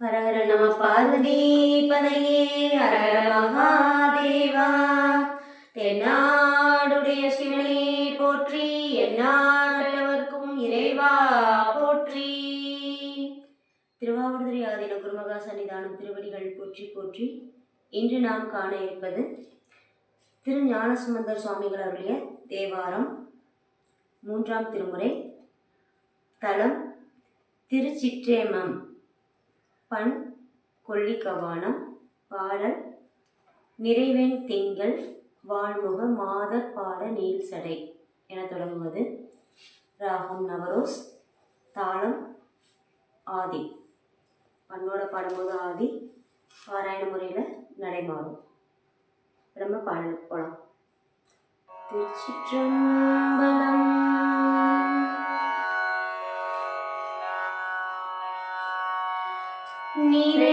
ஹரஹர நம பார்வதீபதையே ஹரஹர மகாதேவா. தென்னாடுடைய சிவனே போற்றி எந்நாட்டவர்க்கும் இறைவா போற்றி. திருவாவடுதுறை ஆதீன குருமகா சன்னிதானம் திருவடிகள் போற்றி போற்றி இன்று நாம் காண இருப்பது திரு ஞானசுமந்தர் சுவாமிகள் அருளிய தேவாரம் மூன்றாம் திருமுறை தலம் திருச்சிற்றேமம். பண் கொல்லிக்கவானம் பாடல் நிறைவேன் திங்கள் வாழ்முக மாதர் பாட நீள் சடை என தொடங்குவது. ராகம் நவரோஸ் தாளம் ஆதி. பண்ணோட பாடும்போது ஆதி பாராயண முறையில் நடைமாறும். நம்ம பாடலுக்கு போகலாம் திருச்சிற்றம்பலம் need it.